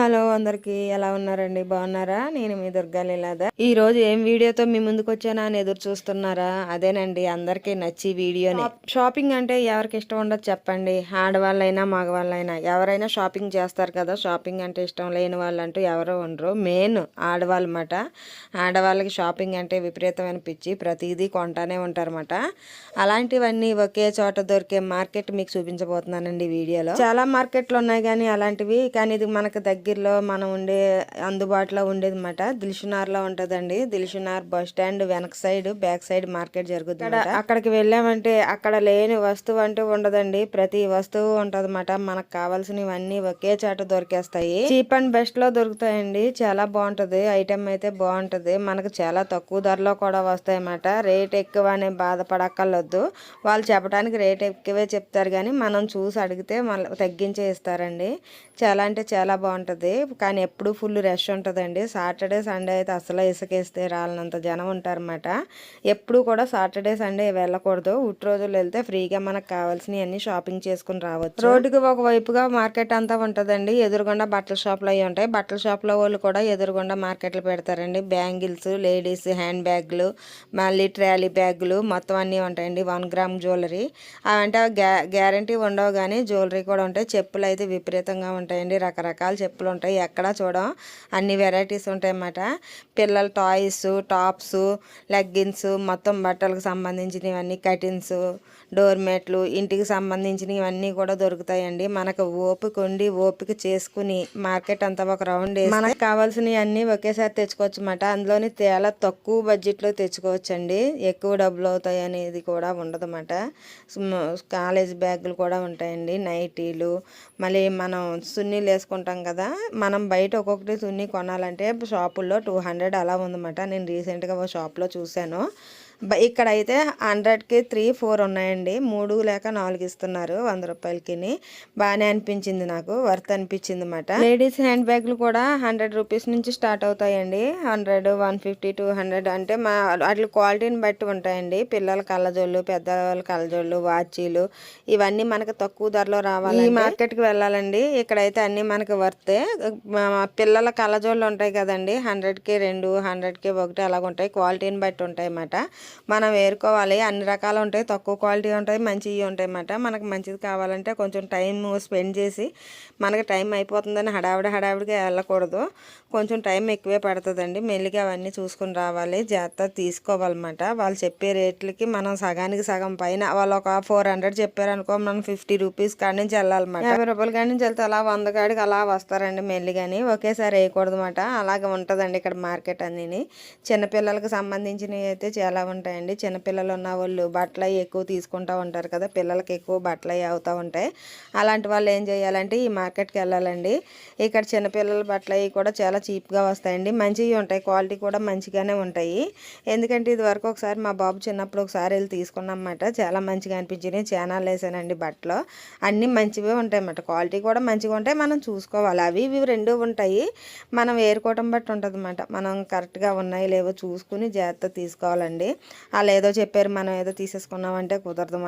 Hello అందరికి ఎలా ఉన్నారండి? బాగున్నారా? నేను మీ దుర్గా లీలాద ఈ రోజు ఏం వీడియోతో మీ ముందుకు వచ్చానా అని ఎదురు చూస్తున్నారా? అదేనండి అందరికీ నచ్చి వీడియోని. షాపింగ్ అంటే ఎవరికి ఇష్టం ఉండదు చెప్పండి. ఆడవాళ్ళైనా మగవాళ్ళైనా. ఎవరైనా షాపింగ్ చేస్తారు కదా షాపింగ్ అంటే ఇష్టం లేని వాళ్ళు అంటూ ఎవరో ఉండరు. మెయిన్ ఆడవాళ్ళమాట. ఆడవాళ్ళకి షాపింగ్ అంటే విపరీతమైన పిచ్చి. ప్రతిదీ కొంటానే ఉంటారన్నమాట. అలాంటివన్నీ ఒకే చోట దొరికే మార్కెట్ మీకు చూపించబోతున్నానండి ఈ వీడియోలో. చాలా మార్కెట్లు ఉన్నాయి కానీ అలాంటివి కానీ ఇది మనకు దగ్గరలో మనం ఉండే అందుబాటులో ఉండేది అనమాట దిల్షునార్లో ఉంటుందండి. దిల్షునార్ బస్ స్టాండ్ వెనక సైడ్ బ్యాక్ సైడ్ మార్కెట్ జరుగుతుంది అక్కడికి వెళ్ళామంటే అక్కడ లేని వస్తువు అంటూ ఉండదండి. ప్రతి వస్తువు ఉంటదన్నమాట. మనకు కావాల్సినవన్నీ ఒకే చోట దొరికేస్తాయి. చీప్ అండ్ బెస్ట్లో దొరుకుతాయండి. చాలా బాగుంటది. ఐటెం అయితే బాగుంటది. మనకు చాలా తక్కువ ధరలో కూడా వస్తాయి అన్నమాట రేట్ ఎక్కువ అనే బాధపడక్కర్లొద్దు. వాళ్ళు చెప్పడానికి రేట్ ఎక్కువే చెప్తారు కానీ మనం చూసి అడిగితే మళ్ళీ తగ్గించే ఇస్తారండి. చాలా అంటే చాలా బాగుంటుంది. కానీ ఎప్పుడు ఫుల్ రష్ ఉంటుందండి. సాటర్డే సండే అయితే అసలు ఇసుకేస్తే రాలనంత జనం ఉంటారన్నమాట. ఎప్పుడు కూడా సాటర్డే సండే వెళ్ళకూడదు. ఉట్టి రోజులు వెళ్తే ఫ్రీగా మనకు కావాల్సినవి అన్ని షాపింగ్ చేసుకుని రావచ్చు. రోడ్డుకి ఒక వైపుగా మార్కెట్ అంతా ఉంటుందండి. ఎదురుగుండా బట్టల షాపులు అవి ఉంటాయి. బట్టల షాపులో వాళ్ళు కూడా ఎదురుగుండా మార్కెట్లు పెడతారండి. బ్యాంగిల్స్ లేడీస్ హ్యాండ్ బ్యాగ్లు మళ్ళీ ట్రాలీ బ్యాగులు మొత్తం అన్నీ ఉంటాయండి. One gram jewellery. అవంటే గ్యారంటీ ఉండవు కానీ జ్యువెలరీ కూడా ఉంటాయి. చెప్పులు అయితే విపరీతంగా ఉంటాయండి రకరకాల చెప్పులు ఉంటాయి. ఎక్కడ చూడం అన్ని వెరైటీస్ ఉంటాయి అన్నమాట పిల్లల టాయ్స్ టాప్స్ లెగ్గిన్స్ మొత్తం బట్టలకు సంబంధించినవన్నీ కటిన్స్ డోర్ మ్యాట్లు ఇంటికి సంబంధించినవన్నీ కూడా దొరుకుతాయండి. మనకు ఓపిక ఉండి ఓపిక చేసుకుని మార్కెట్ అంతా ఒక రౌండ్ వేసి మనకు కావాల్సినవి అన్నీ ఒకేసారి తెచ్చుకోవచ్చు అన్నమాట అందులోని చాలా తక్కువ బడ్జెట్లో తెచ్చుకోవచ్చండి. ఎక్కువ డబ్బులు అవుతాయి అనేది కూడా ఉండదు అన్నమాట కాలేజ్ బ్యాగులు కూడా ఉంటాయండి. నైటీలు మళ్ళీ మనం సున్నీలు వేసుకుంటాం కదా మనం బయట ఒక్కొక్కటి సున్ని కొనాలంటే షాపుల్లో టూ హండ్రెడ్ అలా ఉందన్నమాట. నేను రీసెంట్గా ఒక షాప్లో చూశాను. ఇక్కడైతే హండ్రెడ్కి త్రీ ఫోర్ ఉన్నాయండి. మూడు లేక నాలుగు ఇస్తున్నారు వంద రూపాయలకి బాగానే అనిపించింది నాకు వర్త్ అనిపించింది అనమాట లేడీస్ హ్యాండ్ బ్యాగ్లు కూడా హండ్రెడ్ రూపీస్ నుంచి స్టార్ట్ అవుతాయండి. Hundred one fifty two hundred అంటే మా వాటి క్వాలిటీని బట్టి ఉంటాయండి. పిల్లల కళ్ళజోళ్ళు పెద్దవాళ్ళ కళ్ళజోళ్ళు వాచీలు ఇవన్నీ మనకు తక్కువ ధరలో రావాలి ఈ మార్కెట్కి వెళ్ళాలండి. ఇక్కడైతే అన్నీ మనకు వర్తే. మా పిల్లల కళ్ళజోళ్ళు ఉంటాయి కదండి. హండ్రెడ్కి రెండు హండ్రెడ్కి ఒకటి అలాగ ఉంటాయి క్వాలిటీని బట్టి ఉంటాయి అన్నమాట మనం వేరుకోవాలి అన్ని రకాలు ఉంటాయి. తక్కువ క్వాలిటీ ఉంటాయి. మంచివి ఉంటాయి అన్నమాట మనకు మంచిది కావాలంటే కొంచెం టైం స్పెండ్ చేసి మనకి టైం అయిపోతుందని హడావిడి హడావిడిగా వెళ్ళకూడదు. కొంచెం టైం ఎక్కువే పడుతుందండి. మెల్లిగా అవన్నీ చూసుకుని రావాలి. జాగ్రత్త తీసుకోవాలన్నమాట. వాళ్ళు చెప్పే రేట్లకి మనం సగానికి సగం పైన వాళ్ళు ఒక ఫోర్ హండ్రెడ్ చెప్పారనుకో మనం ఫిఫ్టీ రూపీస్ కాడి నుంచి వెళ్ళాలన్నమాట. యాభై రూపాయల కాడి నుంచి వెళ్తే అలా వంద కాడికి అలా వస్తారండి మెల్లిగాని. ఒకేసారి వేయకూడదు అన్నమాట అలాగే ఉంటుందండి ఇక్కడ మార్కెట్ అన్నీ చిన్నపిల్లలకు సంబంధించినవి అయితే చాలా ఉంటాయండి. చిన్నపిల్లలు ఉన్న వాళ్ళు బట్టలు అవి ఎక్కువ తీసుకుంటూ ఉంటారు కదా పిల్లలకి ఎక్కువ బట్టలు అవి అవుతూ ఉంటాయి. అలాంటి వాళ్ళు ఏం చేయాలంటే ఈ మార్కెట్కి వెళ్ళాలండి. ఇక్కడ చిన్నపిల్లల బట్టలు అవి కూడా చాలా చీప్గా వస్తాయండి. మంచివి ఉంటాయి. క్వాలిటీ కూడా మంచిగానే ఉంటాయి. ఎందుకంటే ఇది వరకు ఒకసారి మా బాబు చిన్నప్పుడు ఒకసారి వెళ్ళి తీసుకున్నమాట చాలా మంచిగా అనిపించినాయి చానాలు వేసానండి బట్టలు. అన్నీ మంచివే ఉంటాయి అన్నమాట క్వాలిటీ కూడా మంచిగా ఉంటాయి. మనం చూసుకోవాలి. అవి ఇవి రెండు ఉంటాయి. మనం ఏరుకోవటం బట్టి ఉంటుంది మనం కరెక్ట్గా ఉన్నాయి లేవో చూసుకుని జాగ్రత్త తీసుకోవాలండి. వాళ్ళు ఏదో చెప్పారు మనం ఏదో తీసేసుకున్నామంటే కుదరదు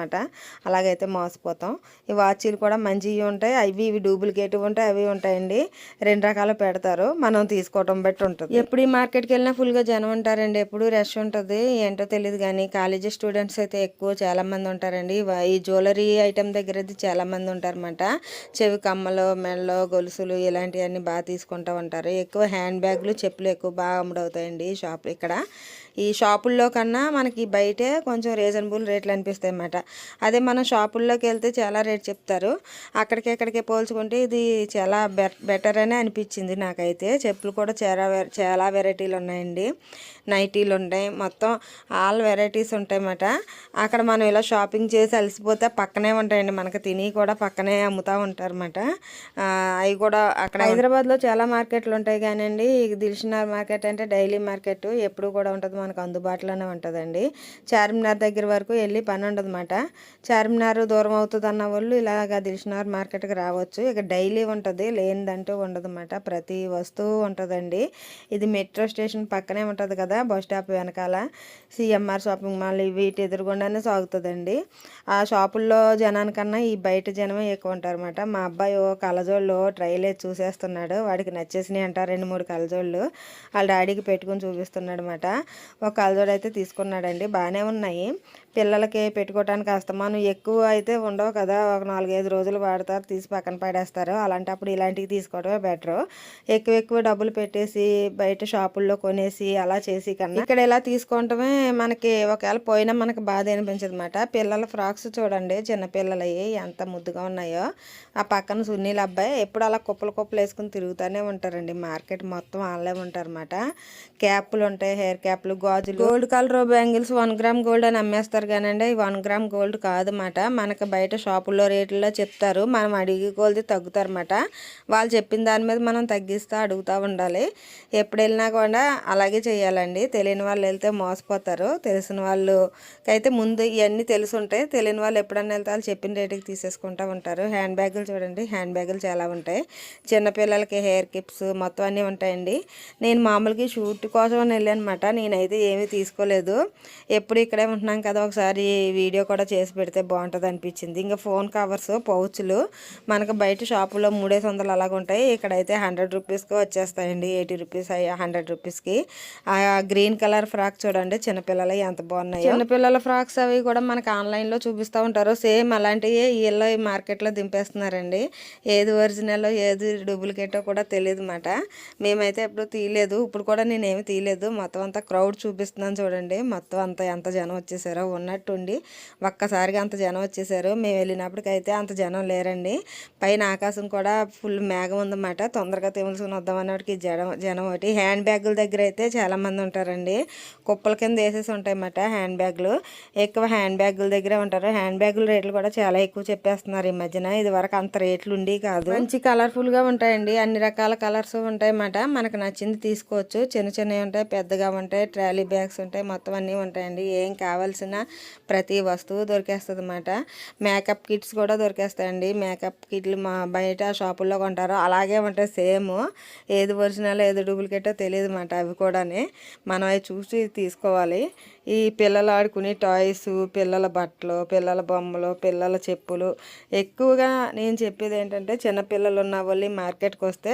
అలాగైతే మోసపోతాం. ఈ వాచీలు కూడా మంచివి ఉంటాయి అవి ఇవి డూప్లికేట్ ఉంటాయి అవి ఉంటాయండి. రెండు రకాలు పెడతారు మనం తీసుకోవటం బట్టి ఉంటుంది. ఎప్పుడు ఈ మార్కెట్కి వెళ్ళినా ఫుల్గా జనం ఉంటారండి ఎప్పుడు రష్ ఉంటుంది ఏంటో తెలియదు కానీ కాలేజీ స్టూడెంట్స్ అయితే ఎక్కువ చాలామంది ఉంటారండి. ఈ జ్యువెలరీ ఐటెం దగ్గర అయితే చాలా మంది ఉంటారన్నమాట. చెవి కమ్మలు మెడలు గొలుసులు ఇలాంటివన్నీ బాగా తీసుకుంటూ ఉంటారు. ఎక్కువ హ్యాండ్ బ్యాగ్లు చెప్పులు ఎక్కువ బాగా అమ్ముడవుతాయండి షాప్ ఇక్కడ. ఈ షాపుల్లో కన్నా మనకి బయటే కొంచెం రీజనబుల్ రేట్లు అనిపిస్తాయి అన్నమాట అదే మనం షాపుల్లోకి వెళ్తే చాలా రేట్ చెప్తారు. అక్కడికి ఎక్కడికి పోల్చుకుంటే ఇది చాలా బెటర్ అనే అనిపించింది నాకైతే. చెప్పులు కూడా చాలా చాలా వెరైటీలు ఉన్నాయండి. నైటీలు ఉంటాయి. మొత్తం ఆల్ వెరైటీస్ ఉంటాయి అన్నమాట అక్కడ మనం ఇలా షాపింగ్ చేసి అలసిపోతే పక్కనే ఉంటాయండి. మనకి తిని కూడా పక్కనే అమ్ముతూ ఉంటారు అన్నమాట అవి కూడా అక్కడ హైదరాబాద్లో చాలా మార్కెట్లు ఉంటాయి కానివ్వండి దిల్షునార్ మార్కెట్ అంటే డైలీ మార్కెట్. ఎప్పుడు కూడా ఉంటుంది. మనకు అందుబాటులోనే ఉంటుందండి. చార్మినార్ దగ్గర వరకు వెళ్ళి పని ఉండదు అనమాట చార్మినార్ దూరం అవుతుంది అన్న వాళ్ళు ఇలాగ దిల్షనార్ మార్కెట్కి రావచ్చు. ఇక డైలీ ఉంటుంది లేనిదంటూ ఉండదన్నమాట. ప్రతి వస్తువు ఉంటుందండి. ఇది మెట్రో స్టేషన్ పక్కనే ఉంటుంది కదా బస్ స్టాప్ వెనకాల. సిఎంఆర్ షాపింగ్ మాల్ వీటి ఎదురుగుండానే సాగుతుందండి. ఆ షాపుల్లో జనానికన్నా ఈ బయట జనమే ఎక్కువ ఉంటారు మా అబ్బాయి ఓ కళ్ళజోళ్ళు చూసేస్తున్నాడు. వాడికి నచ్చేసినాయి అంట రెండు మూడు కలజోళ్ళు వాళ్ళ డాడీకి పెట్టుకుని చూపిస్తున్నాడు అనమాట ఒక కళ్ళజోడు అయితే తీసుకున్నాడండి. బాగానే ఉన్నాయి. పిల్లలకి పెట్టుకోవడానికి అస్తమానం ఎక్కువ అయితే ఉండవు కదా. ఒక నాలుగైదు రోజులు వాడతారు తీసి పక్కన పడేస్తారు. అలాంటప్పుడు ఇలాంటివి తీసుకోవడమే బెటర్. ఎక్కువ ఎక్కువ డబ్బులు పెట్టేసి బయట షాపుల్లో కొనేసి అలా చేసి కన్నా. ఇక్కడ ఇలా తీసుకోవటమే మనకి ఒకవేళ పోయినా మనకి బాధ అనిపించదు అనమాట పిల్లల ఫ్రాక్స్ చూడండి చిన్నపిల్లలవి ఎంత ముద్దుగా ఉన్నాయో. ఆ పక్కన సున్నీల అబ్బాయి ఎప్పుడు అలా కుప్పలు కుప్పలు వేసుకుని తిరుగుతూనే ఉంటారండి. మార్కెట్ మొత్తం వాళ్ళే ఉంటారన్నమాట క్యాప్లు ఉంటాయి హెయిర్ క్యాప్లు గాజులు. Gold colour bangles one gram gold అని అమ్మేస్తారు కానండి వన్ గ్రామ్ గోల్డ్ కాదన్నమాట. మనకి బయట షాపుల్లో రేట్లలో చెప్తారు. మనం అడిగి కొలిది తగ్గుతారన్నమాట. వాళ్ళు చెప్పిన దాని మీద మనం తగ్గిస్తూ అడుగుతూ ఉండాలి. ఎప్పుడు వెళ్ళినా కూడా అలాగే చేయాలండి. తెలియని వాళ్ళు వెళ్తే మోసపోతారు. తెలిసిన వాళ్ళు అయితే ముందు ఇవన్నీ తెలిసి ఉంటాయి తెలియని వాళ్ళు ఎప్పుడన్నా వెళ్తే వాళ్ళు చెప్పిన రేటుకి తీసేసుకుంటూ ఉంటారు. హ్యాండ్ బ్యాగులు చూడండి హ్యాండ్ బ్యాగులు చాలా ఉంటాయి. చిన్నపిల్లలకి హెయిర్ కిప్స్ మొత్తం అన్నీ ఉంటాయండి. నేను మామూలుగా షూట్ కోసం వెళ్ళానమాట నేనైతే ఏమీ తీసుకోలేదు. ఎప్పుడు ఇక్కడే ఉంటున్నాం కదా ఒకసారి వీడియో కూడా చేసి పెడితే బాగుంటుంది అనిపించింది. ఇంకా ఫోన్ కవర్స్ పౌచ్లు మనకు బయట షాపులో మూడేసి వందలు అలాగ ఉంటాయి. ఇక్కడైతే హండ్రెడ్ రూపీస్కి వచ్చేస్తాయండి. ఎయిటీ రూపీస్ హండ్రెడ్ రూపీస్కి ఆ గ్రీన్ కలర్ ఫ్రాక్ చూడండి. చిన్నపిల్లలు ఎంత బాగున్నాయి. చిన్నపిల్లల ఫ్రాక్స్ అవి కూడా మనకు ఆన్లైన్లో చూపిస్తూ ఉంటారు. సేమ్ అలాంటివి వీళ్ళు మార్కెట్లో దింపేస్తున్నారండి. ఏది ఒరిజినల్ ఏది డూప్లికేటో కూడా తెలియదు అన్నమాట మేమైతే ఎప్పుడు తీయలేదు. ఇప్పుడు కూడా నేనేమి తీయలేదు. మొత్తం అంతా క్రౌడ్ చూపిస్తున్నాను చూడండి. మొత్తం అంతా ఎంత జనం వచ్చేసారో ఉన్నట్టుండి ఒక్కసారిగా అంత జనం వచ్చేసారు. మేము వెళ్ళినప్పటికైతే అంత జనం లేరండి. పైన ఆకాశం కూడా ఫుల్ మేఘం ఉందన్నమాట. తొందరగా తెలుసుకుని వద్దాం అన్నటికి జనం జనం ఒకటి. హ్యాండ్ బ్యాగుల దగ్గర అయితే చాలామంది ఉంటారండి. కుప్పల కింద వేసేసి ఉంటాయన్నమాట హ్యాండ్ బ్యాగులు. ఎక్కువ హ్యాండ్ బ్యాగుల దగ్గరే ఉంటారు. హ్యాండ్ బ్యాగుల రేట్లు కూడా చాలా ఎక్కువ చెప్పేస్తున్నారు ఈ మధ్యన. ఇది వరకు అంత రేట్లు ఉండి కాదు. మంచి కలర్ఫుల్గా ఉంటాయండి. అన్ని రకాల కలర్స్ ఉంటాయన్నమాట. మనకు నచ్చింది తీసుకోవచ్చు. చిన్న చిన్నవి ఉంటాయి పెద్దగా ఉంటాయి ట్రాలీ బ్యాగ్స్ ఉంటాయి మొత్తం అన్నీ ఉంటాయండి. ఏం కావాల్సిన ప్రతి వస్తువు దొరికేస్తుంది అన్నమాట మేకప్ కిట్స్ కూడా దొరికేస్తాయండి. మేకప్ కిట్లు మా బయట షాపుల్లో కొంటారు. అలాగే ఉంటాయి సేమ్. ఏది ఒరిజినల్ ఏది డూప్లికేటో తెలియదు అన్నమాట అవి కూడానే. మనం అవి చూసి తీసుకోవాలి. ఈ పిల్లలు ఆడుకునే టాయ్స్ పిల్లల బట్టలు పిల్లల బొమ్మలు పిల్లల చెప్పులు. ఎక్కువగా నేను చెప్పేది ఏంటంటే చిన్నపిల్లలు ఉన్న వాళ్ళు మార్కెట్కి వస్తే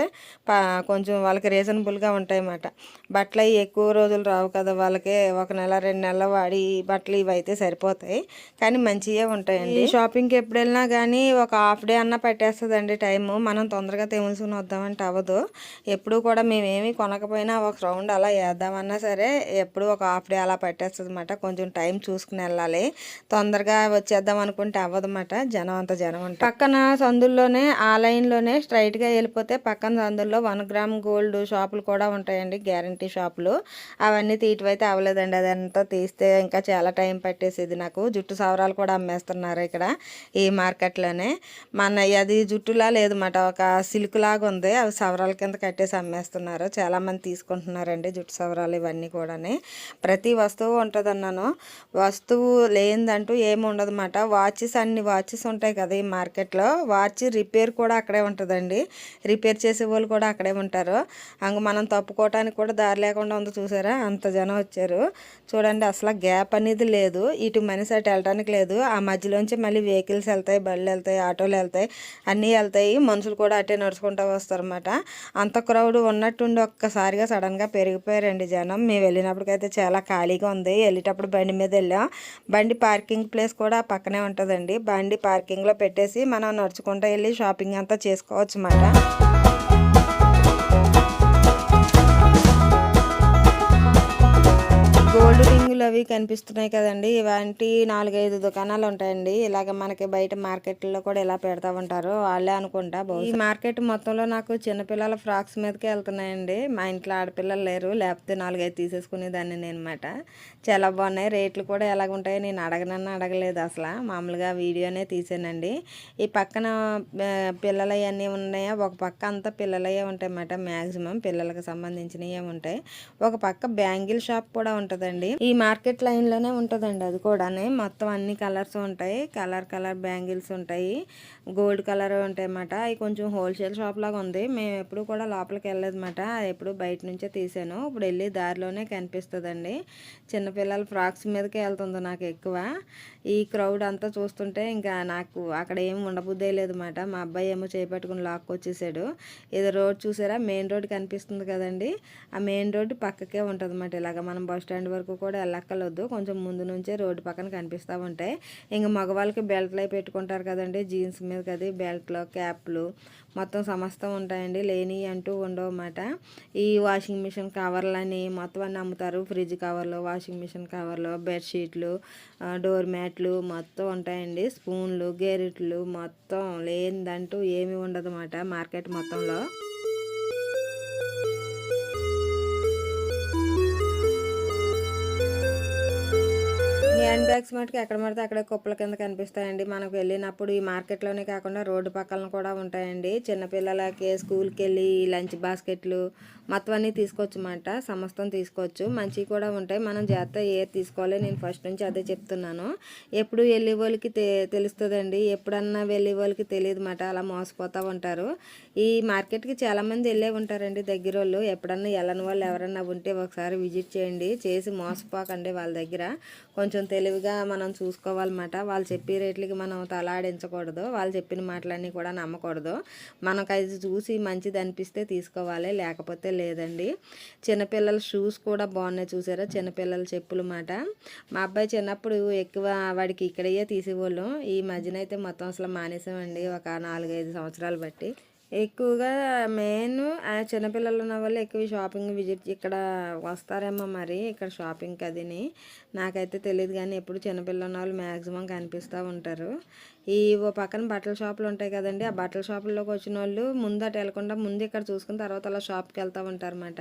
కొంచెం వాళ్ళకి రీజనబుల్గా ఉంటాయి అన్నమాట బట్టలు అవి ఎక్కువ రోజులు రావు కదా వాళ్ళకి ఒక నెల రెండు నెలలు వాడి బట్టలు ఇవి అయితే సరిపోతాయి. కానీ మంచిగా ఉంటాయండి. షాపింగ్కి ఎప్పుడు వెళ్ళినా కానీ ఒక హాఫ్ డే అన్నా పెట్టేస్తుందండి టైము. మనం తొందరగా తెములుసుకుని వద్దామంటే అవ్వదు. ఎప్పుడు కూడా మేమేమి కొనకపోయినా ఒక రౌండ్ అలా వేద్దామన్నా సరే ఎప్పుడు ఒక హాఫ్ డే అలా పెట్టేస్తుంది అనమాట కొంచెం టైం చూసుకుని వెళ్ళాలి. తొందరగా వచ్చేద్దాం అనుకుంటే అవ్వదన్నమాట. జనం అంత జనం ఉంటుంది పక్కన సందుల్లోనే ఆ లైన్లోనే స్ట్రైట్గా వెళ్ళిపోతే పక్కన సందుల్లో వన్ గ్రామ్ గోల్డ్ షాపులు కూడా ఉంటాయండి గ్యారంటీ షాపులు. అవన్నీ తీయటమైతే అవ్వలేదండి. అదంతా తీస్తే ఇంకా చాలా టైం పట్టేసేది నాకు. జుట్టు సవరాలు కూడా అమ్మేస్తున్నారు ఇక్కడ ఈ మార్కెట్లోనే. మన అది జుట్టులా లేదన్నమాట. ఒక సిల్క్ లాగా ఉంది. అవి సవరాల కింద కట్టేసి అమ్మేస్తున్నారు. చాలామంది తీసుకుంటున్నారండి జుట్టు సవరాలు ఇవన్నీ కూడా ప్రతి వస్తువు ఉంటుంది అన్నాను వస్తువు లేదంటూ ఏమి ఉండదు అన్నమాట వాచెస్ అన్ని వాచెస్ ఉంటాయి కదా ఈ మార్కెట్లో. వాచ్ రిపేర్ కూడా అక్కడే ఉంటుందండి. రిపేర్ చేసే వాళ్ళు కూడా అక్కడే ఉంటారు. అంగ మనం తప్పుకోవటానికి కూడా దారి లేకుండా ఉంది చూసారా? అంత జనం వచ్చారు. చూడండి అసలు గ్యాప్ అనేది లేదు. ఇటు మనిషి అటు వెళ్ళడానికి లేదు. ఆ మధ్యలోంచి మళ్ళీ వెహికల్స్ వెళ్తాయి బళ్ళు వెళ్తాయి ఆటోలు వెళ్తాయి అన్నీ వెళ్తాయి. మనుషులు కూడా అటే నడుచుకుంటూ వస్తారన్నమాట. అంత క్రౌడ్ ఉన్నట్టుండి ఒక్కసారిగా సడన్గా పెరిగిపోయారండి జనం. మేము వెళ్ళినప్పటికైతే చాలా ఖాళీగా ఉంది. వెళ్ళేటప్పుడు బండి మీద వెళ్ళాం. బండి పార్కింగ్ ప్లేస్ కూడా పక్కనే ఉంటుందండి. బండి పార్కింగ్లో పెట్టేసి మనం నడుచుకుంటూ వెళ్ళి షాపింగ్ అంతా చేసుకోవచ్చు అన్నమాట పూలు అవి కనిపిస్తున్నాయి కదండి. ఇలాంటి నాలుగైదు దుకాణాలు ఉంటాయండి. ఇలాగ మనకి బయట మార్కెట్లో కూడా ఇలా పెడతా ఉంటారు వాళ్ళే అనుకుంటా ఈ మార్కెట్ మొత్తంలో నాకు చిన్నపిల్లల ఫ్రాక్స్ మీదకే వెళ్తున్నాయండి. మా ఇంట్లో ఆడపిల్లలు లేరు. లేకపోతే నాలుగైదు తీసేసుకునేదాన్ని నేను అనమాట చాలా బాగున్నాయి. రేట్లు కూడా ఎలాగ ఉంటాయో నేను అడగనన్నా అడగలేదు అసలు. మామూలుగా వీడియోనే తీసానండి. ఈ పక్కన పిల్లలు అవన్నీ ఉన్నాయా? ఒక పక్క అంతా పిల్లలయ్యే ఉంటాయన్నమాట. మ్యాక్సిమం పిల్లలకు సంబంధించినవి ఉంటాయి. ఒక పక్క బ్యాంగిల్ షాప్ కూడా ఉంటుందండి. ఈ మార్కెట్ లైన్లోనే ఉంటుందండి అది కూడానే. మొత్తం అన్ని కలర్స్ ఉంటాయి. కలర్ కలర్ బ్యాంగిల్స్ ఉంటాయి. గోల్డ్ కలర్ ఉంటాయి అన్నమాట అవి కొంచెం హోల్సేల్ షాప్ లాగా ఉంది. మేము ఎప్పుడు కూడా లోపలికి వెళ్ళలేదన్నమాట. ఎప్పుడు బయట నుంచే తీసాను. ఇప్పుడు వెళ్ళి దారిలోనే కనిపిస్తుందండి. చిన్నపిల్లల ఫ్రాక్స్ మీదకే వెళ్తుంది నాకు ఎక్కువ. ఈ క్రౌడ్ అంతా చూస్తుంటే ఇంకా నాకు అక్కడ ఏం ఉండబుద్దే లేదు మా అబ్బాయి ఏమో చేపట్టుకుని లాక్కొచ్చేసాడు ఏదో రోడ్ చూసారా? మెయిన్ రోడ్ కనిపిస్తుంది కదండి. ఆ మెయిన్ రోడ్ పక్కకే ఉంటుంది అన్నమాట ఇలాగ మనం బస్ స్టాండ్ వరకు కూడా వెళ్ళక్కర్లేదు కొంచెం ముందు నుంచే రోడ్డు పక్కన కనిపిస్తూ ఉంటాయి. ఇంకా మగవాళ్ళకి బెల్ట్లు అవి పెట్టుకుంటారు కదండి. జీన్స్ మీద అది బెల్ట్లు క్యాప్లు మొత్తం సమస్తం ఉంటాయండి. లేని అంటూ ఉండవు అన్నమాట ఈ వాషింగ్ మిషన్ కవర్లని మొత్తం అన్నీ అమ్ముతారు. ఫ్రిడ్జ్ కవర్లు వాషింగ్ మిషన్ కవర్లు బెడ్షీట్లు డోర్ మ్యాట్లు మొత్తం ఉంటాయండి. స్పూన్లు గెరిట్లు మొత్తం లేనిదంటూ ఏమీ ఉండదు అన్నమాట మార్కెట్ మొత్తంలో. హ్యాండ్ బ్యాగ్స్ మటుకు ఎక్కడ పడితే అక్కడ కుప్పల కింద కనిపిస్తాయండి. మనకు వెళ్ళినప్పుడు ఈ మార్కెట్లోనే కాకుండా రోడ్డు పక్కన కూడా ఉంటాయండి. చిన్నపిల్లలకి స్కూల్కి వెళ్ళి లంచ్ బాస్కెట్లు మొత్తం అన్నీ తీసుకోవచ్చు అన్నమాట సమస్తం తీసుకోవచ్చు. మంచివి కూడా ఉంటాయి. మనం జాగ్రత్త ఏ తీసుకోవాలి నేను ఫస్ట్ నుంచి అదే చెప్తున్నాను. ఎప్పుడు వెళ్ళే వాళ్ళకి తె తెలుస్తుందండి. ఎప్పుడన్నా వెళ్ళే వాళ్ళకి తెలియదు మాట. అలా మోసపోతూ ఉంటారు. ఈ మార్కెట్కి చాలామంది వెళ్ళే ఉంటారండి దగ్గర వాళ్ళు. ఎప్పుడన్నా వెళ్ళని వాళ్ళు ఎవరన్నా ఉంటే ఒకసారి విజిట్ చేయండి. చేసి మోసపోకండి వాళ్ళ దగ్గర. కొంచెం తెలివిగా మనం చూసుకోవాలన్నమాట. వాళ్ళు చెప్పే రేట్లకి మనం తలాడించకూడదు. వాళ్ళు చెప్పిన మాటలన్నీ కూడా నమ్మకూడదు. మనకు అది చూసి మంచిది అనిపిస్తే తీసుకోవాలి లేకపోతే లేదండి. చిన్నపిల్లల షూస్ కూడా బాగున్నాయి చూసారా? చిన్నపిల్లల చెప్పులు మాట. మా అబ్బాయి చిన్నప్పుడు ఎక్కువ వాడికి ఇక్కడయ్యే తీసేవాళ్ళం. ఈ మధ్యన అయితే మొత్తం అసలు మానేసామండి ఒక నాలుగైదు సంవత్సరాలు బట్టి. ఎక్కువగా మెయిన్ చిన్నపిల్లలు ఉన్న వాళ్ళు ఎక్కువ షాపింగ్ విజిట్ ఇక్కడ వస్తారేమో మరి ఇక్కడ షాపింగ్కి అదిని. నాకైతే తెలియదు కానీ ఎప్పుడు చిన్నపిల్లలు ఉన్న వాళ్ళు మ్యాక్సిమం కనిపిస్తూ ఉంటారు. ఈ ఓ పక్కన బట్టల షాపులు ఉంటాయి కదండి. ఆ బట్టల షాపుల్లోకి వచ్చిన వాళ్ళు ముందు అటు వెళ్ళకుండా ముందు ఇక్కడ చూసుకున్న తర్వాత అలా షాప్కి వెళ్తూ ఉంటారన్నమాట.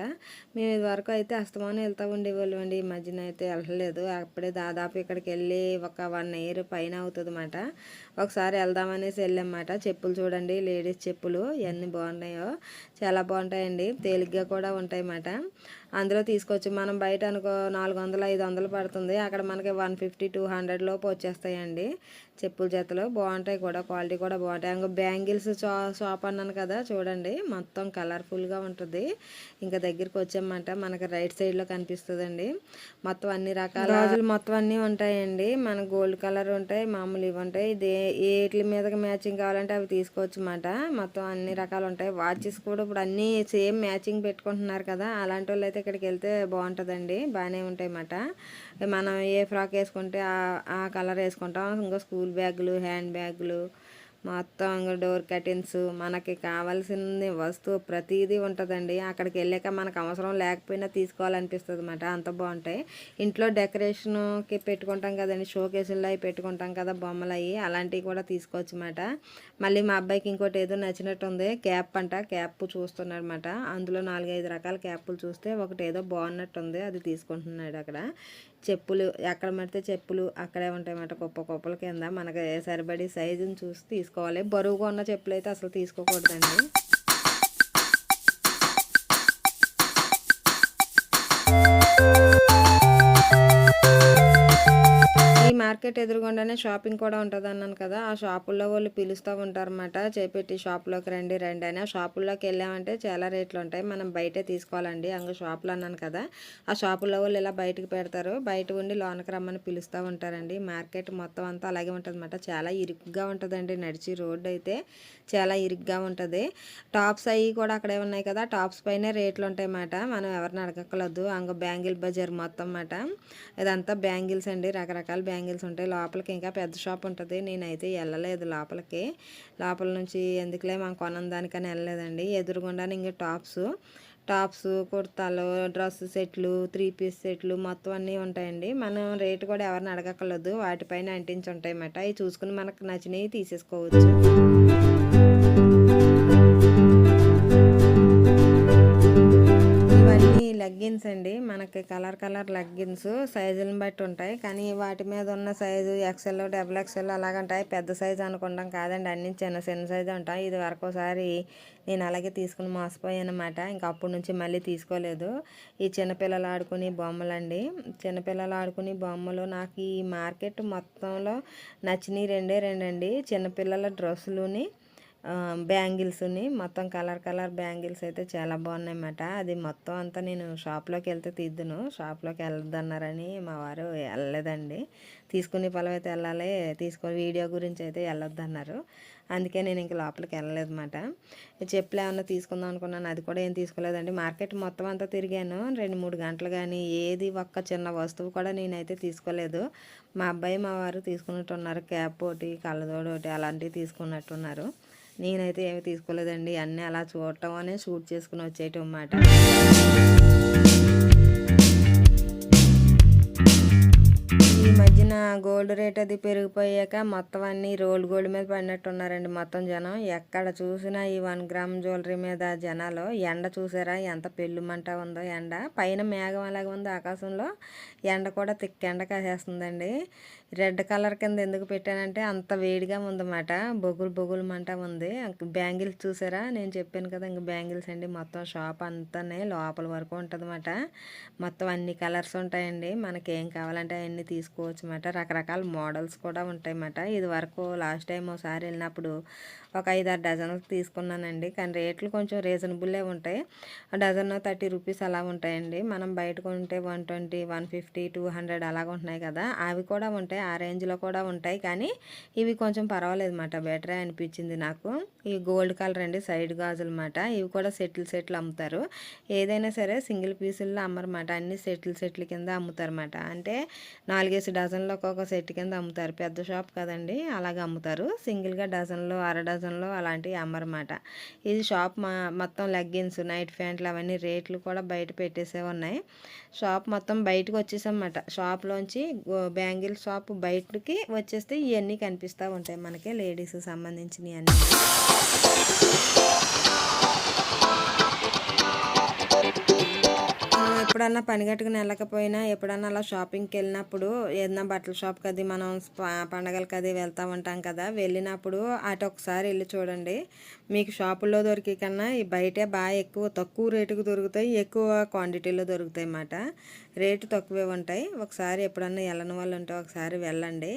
మేము ఇది వరకు అయితే అస్తమానం వెళ్తూ ఉండేవాళ్ళు అండి. ఈ మధ్యన అయితే వెళ్ళలేదు. అప్పుడే దాదాపు ఇక్కడికి వెళ్ళి ఒక వన్ ఇయర్ పైన అవుతుంది అన్నమాట ఒకసారి వెళ్దామనేసి వెళ్ళామన్నమాట. చెప్పులు చూడండి లేడీస్ చెప్పులు ఎన్ని బాగున్నాయో. చాలా బాగుంటాయండి. తేలిగ్గా కూడా ఉంటాయి అన్నమాట అందులో తీసుకోవచ్చు మనం బయట అనుకో నాలుగు వందలు ఐదు వందలు పడుతుంది. అక్కడ మనకి వన్ ఫిఫ్టీ టూ హండ్రెడ్ లోపు వచ్చేస్తాయండి. చెప్పుల జతలు బాగుంటాయి కూడా క్వాలిటీ కూడా బాగుంటాయి. ఇంకా బ్యాంగిల్స్ షాప్ అన్నాను కదా చూడండి. మొత్తం కలర్ఫుల్గా ఉంటుంది. ఇంకా దగ్గరికి వచ్చామంట మనకి రైట్ సైడ్లో కనిపిస్తుందండి. మొత్తం అన్ని రకాల గాజులు మొత్తం అన్నీ ఉంటాయండి. మన గోల్డ్ కలర్ ఉంటాయి మామూలు ఇవి ఉంటాయి. ఇది ఏట్ల మీదకి మ్యాచింగ్ కావాలంటే అవి తీసుకోవచ్చు అన్నమాట మొత్తం అన్ని రకాలు ఉంటాయి. వాచెస్ కూడా ఇప్పుడు అన్నీ సేమ్ మ్యాచింగ్ పెట్టుకుంటున్నారు కదా అలాంటి వాళ్ళు అయితే ఇక్కడికి వెళ్తే బాగుంటుందండి. బాగానే ఉంటాయి అన్నమాట మనం ఏ ఫ్రాక్ వేసుకుంటే ఆ- ఆ కలర్ వేసుకుంటాం. ఇంకా స్కూల్ బ్యాగులు హ్యాండ్ బ్యాగులు మొత్తం డోర్ కర్టెన్స్ మనకి కావాల్సిన వస్తువు ప్రతిదీ ఉంటుందండి. అక్కడికి వెళ్ళాక మనకు అవసరం లేకపోయినా తీసుకోవాలనిపిస్తుంది అనమాట అంత బాగుంటాయి. ఇంట్లో డెకరేషన్కి పెట్టుకుంటాం కదండి. షో కేసుల్లో అవి పెట్టుకుంటాం కదా బొమ్మలు అవి. అలాంటివి కూడా తీసుకోవచ్చు అనమాట మళ్ళీ మా అబ్బాయికి ఇంకోటి ఏదో నచ్చినట్టు ఉంది. క్యాప్ అంట. క్యాప్ చూస్తున్నాడు అనమాట అందులో నాలుగైదు రకాల క్యాప్లు చూస్తే ఒకటి ఏదో బాగున్నట్టు ఉంది. అది తీసుకుంటున్నాడు అక్కడ. చెప్పులు ఎక్కడ పడితే చెప్పులు అక్కడే ఉంటాయన్నమాట కుప్ప కుప్పల కింద. మనకి సరిపడి సైజుని చూసి తీసుకోవాలి. బరువుగా ఉన్న చెప్పులు అయితే అసలు తీసుకోకూడదండి. మార్కెట్ ఎదురుగుండానే షాపింగ్ కూడా ఉంటుంది అన్నాను కదా. ఆ షాపుల్లో వాళ్ళు పిలుస్తూ ఉంటారన్నమాట. చేపెట్టి షాప్లోకి రండి రండి అని. ఆ షాపుల్లోకి వెళ్ళామంటే చాలా రేట్లు ఉంటాయి. మనం బయటే తీసుకోవాలండి. అంగ షాపులు అన్నాను కదా. ఆ షాపుల్లో వాళ్ళు ఇలా బయటకు పెడతారు బయట ఉండి లోనకి రమ్మని పిలుస్తూ ఉంటారండి. మార్కెట్ మొత్తం అంతా అలాగే ఉంటుంది చాలా ఇరుగ్గా ఉంటుందండి నడిచి రోడ్డు అయితే. చాలా ఇరుగ్గా ఉంటుంది. టాప్స్ అవి కూడా అక్కడే ఉన్నాయి కదా. టాప్స్ పైనే రేట్లు ఉంటాయి అన్నమాట మనం ఎవరిని అడగక్కలేదు అంగ బ్యాంగిల్ బజార్ మొత్తం అన్నమాట. ఇదంతా బ్యాంగిల్స్ అండి. రకరకాల బ్యాంగిల్స్ ఉంటాయి. లోపలికి ఇంకా పెద్ద షాప్ ఉంటుంది. నేనైతే వెళ్ళలేదు లోపలికి. లోపల నుంచి ఎందుకులే మనం కొనం దానికని వెళ్ళలేదండి. ఎదురుగుండానే ఇంకా టాప్స్ టాప్స్ కుర్తాలు డ్రెస్ సెట్లు త్రీ పీస్ సెట్లు మొత్తం అన్నీ ఉంటాయండి. మనం రేటు కూడా ఎవరిని అడగక్కర్లేదు. వాటిపైన అంటించి ఉంటాయి అన్నమాట అవి చూసుకుని మనకు నచ్చినవి తీసేసుకోవచ్చు. లెగ్గిన్స్ అండి. మనకి కలర్ కలర్ లెగ్గిన్స్ సైజులను బట్టి ఉంటాయి. కానీ వాటి మీద ఉన్న సైజు ఎక్సెల్ డబుల్ ఎక్సెల్ అలాగంటాయి. పెద్ద సైజు అనుకుంటాం కాదండి. అన్ని చిన్న చిన్న సైజు ఉంటాయి. ఇది వరకు ఒకసారి నేను అలాగే తీసుకుని మోసపోయానమాట. ఇంకా అప్పటి నుంచి మళ్ళీ తీసుకోలేదు. ఈ చిన్నపిల్లలు ఆడుకునే బొమ్మలండి చిన్నపిల్లలు ఆడుకునే బొమ్మలు నాకు ఈ మార్కెట్ మొత్తంలో నచ్చినవి రెండే రెండండి. చిన్నపిల్లల డ్రెస్సులుని బ్యాంగిల్స్ని మొత్తం కలర్ కలర్ బ్యాంగిల్స్ అయితే చాలా బాగున్నాయి అన్నమాట అది మొత్తం అంతా నేను షాప్లోకి వెళ్తే తీద్దును. షాప్లోకి వెళ్ళొద్దన్నారని మా వారు వెళ్ళలేదండి. తీసుకునే పొలం అయితే వెళ్ళాలి తీసుకొని వీడియో గురించి అయితే వెళ్ళొద్దన్నారు. అందుకే నేను ఇంక లోపలికి వెళ్ళలేదు అనమాట చెప్పులు ఏమన్నా తీసుకుందాం అనుకున్నాను అది కూడా ఏం తీసుకోలేదండి. మార్కెట్ మొత్తం అంతా తిరిగాను. రెండు మూడు గంటలు కానీ ఏది ఒక్క చిన్న వస్తువు కూడా నేనైతే తీసుకోలేదు. మా అబ్బాయి మా వారు తీసుకున్నట్టున్నారు. క్యాప్ ఒకటి కళ్ళజోడు ఒకటి అలాంటివి తీసుకున్నట్టున్నారు. నేనైతే ఏమి తీసుకోలేదండి. అన్నీ అలా చూడటం అనే షూట్ చేసుకుని వచ్చేయటం అన్నమాట. ఈ మధ్యన గోల్డ్ రేట్ అది పెరిగిపోయాక మొత్తం అన్ని రోల్ గోల్డ్ మీద పడినట్టు ఉన్నారండి మొత్తం జనం. ఎక్కడ చూసినా ఈ వన్ గ్రామ్ జ్యువెలరీ మీద జనాలు ఎండ చూసారా? ఎంత పెళ్ళుమంట ఉందో ఎండ. పైన మేఘం అలాగే ఉంది ఆకాశంలో ఎండ కూడా తిక్కెండ కాసేస్తుందండి. రెడ్ కలర్ కింద ఎందుకు పెట్టానంటే అంత వేడిగా ఉందన్నమాట. బొగులు బొగులు మంట ఉంది. బ్యాంగిల్స్ చూసారా? నేను చెప్పాను కదా ఇంక బ్యాంగిల్స్ అండి మొత్తం షాప్ అంతానే లోపల వరకు ఉంటుందన్నమాట. మొత్తం అన్ని కలర్స్ ఉంటాయండి. మనకి ఏం కావాలంటే అవన్నీ తీసుకోవచ్చు అన్నమాట రకరకాల మోడల్స్ కూడా ఉంటాయి అన్నమాట ఇది వరకు లాస్ట్ టైం ఒకసారి వెళ్ళినప్పుడు ఒక ఐదు ఆరు డజన్లు తీసుకున్నానండి. కానీ రేట్లు కొంచెం రీజనబుల్లే ఉంటాయి. డజన్ థర్టీ రూపీస్ అలా ఉంటాయండి. మనం బయట కొంటే one twenty one fifty two hundred అలాగ ఉంటున్నాయి కదా. అవి కూడా ఉంటాయి. ఆ రేంజ్లో కూడా ఉంటాయి. కానీ ఇవి కొంచెం పర్వాలేదు అనమాట బెటరే అనిపించింది నాకు. ఈ గోల్డ్ కలర్ అండి సైడ్ గాజులు అనమాట ఇవి కూడా సెటిల్ సెట్లు అమ్ముతారు. ఏదైనా సరే సింగిల్ పీసుల్లో అమ్మరమాట అన్ని సెటిల్ సెట్ల కింద అమ్ముతారు అంటే నాలుగేసి డజన్లు ఒక్కొక్క సెట్ కింద అమ్ముతారు. పెద్ద షాప్ కదండి అలాగే అమ్ముతారు. సింగిల్గా డజన్లు అర డజన్లు అలాంటివి అమ్మరమాట ఇది షాప్ మా మొత్తం లెగ్గిన్స్ నైట్ ప్యాంట్లు అవన్నీ రేట్లు కూడా బయట పెట్టేసే ఉన్నాయి. షాప్ మొత్తం బయటకు వచ్చేసామన్నమాట షాప్లోంచి బ్యాంగిల్ షాప్ బయటకి వచ్చేస్తే ఇవన్నీ కనిపిస్తూ ఉంటాయి మనకి లేడీస్ సంబంధించినవి అన్నీ ఎప్పుడన్నా పని కట్టుకుని వెళ్ళకపోయినా ఎప్పుడన్నా అలా షాపింగ్కి వెళ్ళినప్పుడు ఏదైనా బట్టల షాప్కి అది మనం పండగలకి అది వెళ్తూ ఉంటాం కదా వెళ్ళినప్పుడు అటు ఒకసారి వెళ్ళి చూడండి. మీకు షాపుల్లో దొరికే కన్నా ఈ బయటే బాగా ఎక్కువ తక్కువ రేటుకు దొరుకుతాయి ఎక్కువ క్వాంటిటీలో దొరుకుతాయి అన్నమాట. రేటు తక్కువే ఉంటాయి. ఒకసారి ఎప్పుడన్నా వెళ్ళని వాళ్ళు ఉంటే ఒకసారి వెళ్ళండి.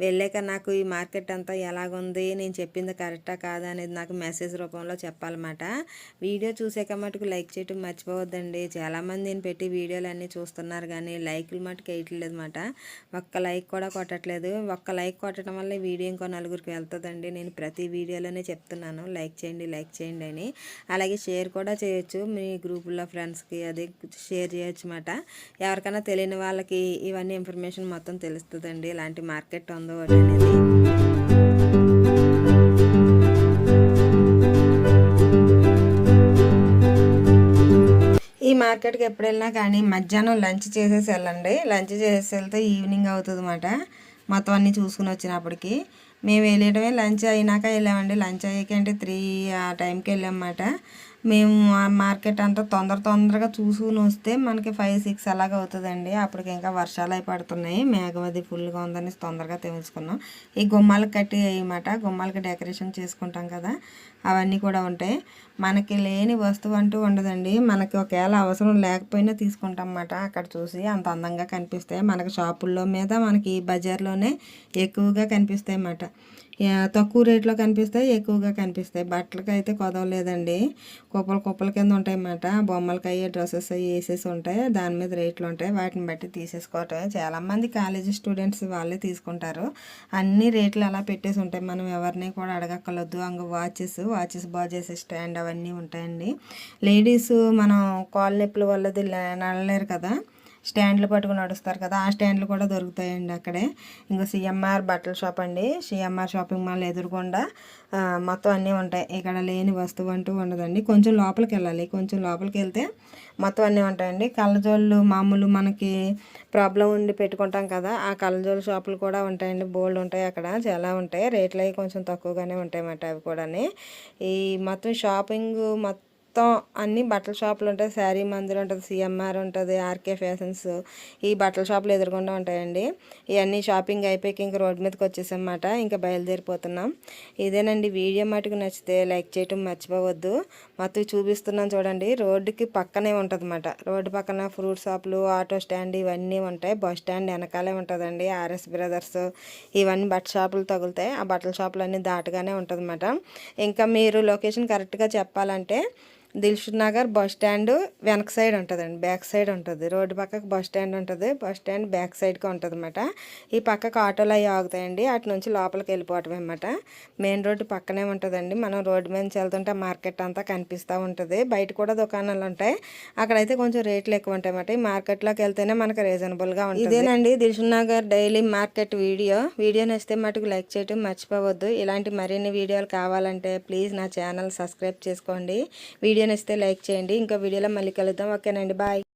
వెళ్ళాక నాకు ఈ మార్కెట్ అంతా ఎలాగుంది నేను చెప్పింది కరెక్టా కాదా అనేది నాకు మెసేజ్ రూపంలో చెప్పాలన్నమాట. వీడియో చూసాక మటుకు లైక్ చేయటం మర్చిపోవద్దండి. చాలామంది నేను పెట్టి వీడియోలు అన్నీ చూస్తున్నారు కానీ లైకులు మటుకు వేయట్లేదు అనమాట ఒక్క లైక్ కూడా కొట్టట్లేదు. ఒక్క లైక్ కొట్టడం వల్ల వీడియో ఇంకో నలుగురికి వెళ్తుందండి. నేను ప్రతి వీడియోలోనే చెప్తున్నాను. లైక్ చేయండి లైక్ చేయండి అని. అలాగే షేర్ కూడా చేయొచ్చు. మీ గ్రూపుల్లో ఫ్రెండ్స్కి అది షేర్ చేయొచ్చు అనమాట ఎవరికైనా తెలియని వాళ్ళకి ఇవన్నీ ఇన్ఫర్మేషన్ మొత్తం తెలుస్తుందండి. ఇలాంటి మార్కెట్ ఉందో అనేది. మార్కెట్కి ఎప్పుడు వెళ్ళినా కానీ మధ్యాహ్నం లంచ్ చేసేసి వెళ్ళండి. లంచ్ చేసేసి వెళ్తే ఈవినింగ్ అవుతుంది అన్నమాట మొత్తం అన్నీ చూసుకుని వచ్చినప్పటికి. మేము వెళ్ళడమే లంచ్ అయినాక వెళ్ళామండి. లంచ్ అయ్యాక అంటే త్రీ ఆ టైంకి వెళ్ళామన్నమాట. మేము ఆ మార్కెట్ అంతా తొందర తొందరగా చూసుకుని వస్తే మనకి ఫైవ్ సిక్స్ అలాగ అవుతుందండి. అప్పటికి ఇంకా వర్షాలు అయి పడుతున్నాయి. మేఘం అది ఫుల్గా ఉందని తొందరగా తెలుసుకున్నాం. ఈ గుమ్మాలకు కట్టి అయ్యమాట గుమ్మాలకి డెకరేషన్ చేసుకుంటాం కదా. అవన్నీ కూడా ఉంటాయి. మనకి లేని వస్తువు అంటూ ఉండదండి. మనకి ఒకవేళ అవసరం లేకపోయినా తీసుకుంటాం అన్నమాట అక్కడ చూసి అంత అందంగా కనిపిస్తాయి. మనకి షాపుల్లో మీద మనకి బజార్లోనే ఎక్కువగా కనిపిస్తాయి అన్నమాట. తక్కువ రేట్లో కనిపిస్తాయి ఎక్కువగా కనిపిస్తాయి. బట్టలకి అయితే కొదవలేదండి. కుప్పలు కుప్పల కింద ఉంటాయి అన్నమాట. బొమ్మలకి అయ్యే డ్రెస్సెస్ అవి వేసేసి ఉంటాయి. దాని మీద రేట్లు ఉంటాయి. వాటిని బట్టి తీసేసుకోవటం చాలామంది కాలేజీ స్టూడెంట్స్ వాళ్ళే తీసుకుంటారు. అన్ని రేట్లు అలా పెట్టేసి ఉంటాయి. మనం ఎవరిని కూడా అడగక్కర్లేదు అంగ వాచెస్ వాచెస్ బాగా చేసే స్టాండ్ అవన్నీ ఉంటాయండి. లేడీస్ మనం కాళ్ళ నొప్పుల వల్లది నడలేరు కదా. స్టాండ్లు పట్టుకుని నడుస్తారు కదా ఆ స్టాండ్లు కూడా దొరుకుతాయండి అక్కడే. ఇంకా సిఎంఆర్ బట్టల షాప్ అండి. సిఎంఆర్ షాపింగ్ మాల్ ఎదురుకుండా మొత్తం అన్నీ ఉంటాయి. ఇక్కడ లేని వస్తువు అంటూ ఉండదండి. కొంచెం లోపలికి వెళ్ళాలి. కొంచెం లోపలికి వెళ్తే మొత్తం అన్నీ ఉంటాయండి. కళ్ళజోళ్ళు మామూలు మనకి ప్రాబ్లం ఉండి పెట్టుకుంటాం కదా ఆ కళ్ళజోళ్ళ షాపులు కూడా ఉంటాయండి. బోల్డ్ ఉంటాయి అక్కడ. చాలా ఉంటాయి. రేట్లు అవి కొంచెం తక్కువగానే ఉంటాయి అన్నమాట అవి కూడా ఈ మొత్తం షాపింగ్ మొత్తం మొత్తం అన్ని బట్టల షాపులు ఉంటాయి. శారీ మందిర్ ఉంటుంది సిఎంఆర్ ఉంటుంది ఆర్కే ఫ్యాషన్స్ ఈ బట్టల షాపులు ఎదురుకుండా ఉంటాయండి. ఇవన్నీ షాపింగ్ అయిపోయి ఇంకా రోడ్ మీదకి వచ్చేసామన్నమాట. ఇంకా బయలుదేరిపోతున్నాం. ఇదేనండి వీడియో మటుకు నచ్చితే లైక్ చేయటం మర్చిపోవద్దు. మొత్తం చూపిస్తున్నాను చూడండి. రోడ్డుకి పక్కనే ఉంటుంది అన్నమాట రోడ్డు పక్కన ఫ్రూట్ షాపులు ఆటో స్టాండ్ ఇవన్నీ ఉంటాయి. బస్ స్టాండ్ వెనకాలే ఉంటుందండి. ఆర్ఎస్ బ్రదర్స్ ఇవన్నీ బట్టల షాపులు తగులుతాయి. ఆ బట్టల షాపులు అన్నీ దాటుగానే ఉంటుంది ఇంకా మీరు లొకేషన్ కరెక్ట్గా చెప్పాలంటే దిల్షుక్ నగర్ బస్ స్టాండ్ వెనక సైడ్ ఉంటుందండి బ్యాక్ సైడ్ ఉంటుంది. రోడ్డు పక్కకు బస్ స్టాండ్ ఉంటుంది. బస్ స్టాండ్ బ్యాక్ సైడ్కి ఉంటుంది అనమాట ఈ పక్కకు ఆటోలు అవి ఆగుతాయండి. అటు నుంచి లోపలికి వెళ్ళిపోవటం అనమాట మెయిన్ రోడ్డు పక్కనే ఉంటుందండి. మనం రోడ్డు మీద నుంచి వెళ్తుంటే మార్కెట్ అంతా కనిపిస్తూ ఉంటుంది. బయట కూడా దుకాణాలు ఉంటాయి. అక్కడైతే కొంచెం రేట్లు ఎక్కువ ఉంటాయి అన్నమాట. ఈ మార్కెట్లోకి వెళ్తేనే మనకు రీజనబుల్గా ఉంటుంది. ఇదేనండి Dilsukhnagar daily market video. Video నచ్చితే మటుకు లైక్ చేయటం మర్చిపోవద్దు. ఇలాంటి మరిన్ని వీడియోలు కావాలంటే ప్లీజ్ నా ఛానల్ సబ్స్క్రైబ్ చేసుకోండి. వీడియో వీడియో నచ్చితే లైక్ చేయండి. ఇంకా వీడియోలో మళ్ళీ కలుద్దాం. ఓకేనండి. బాయ్.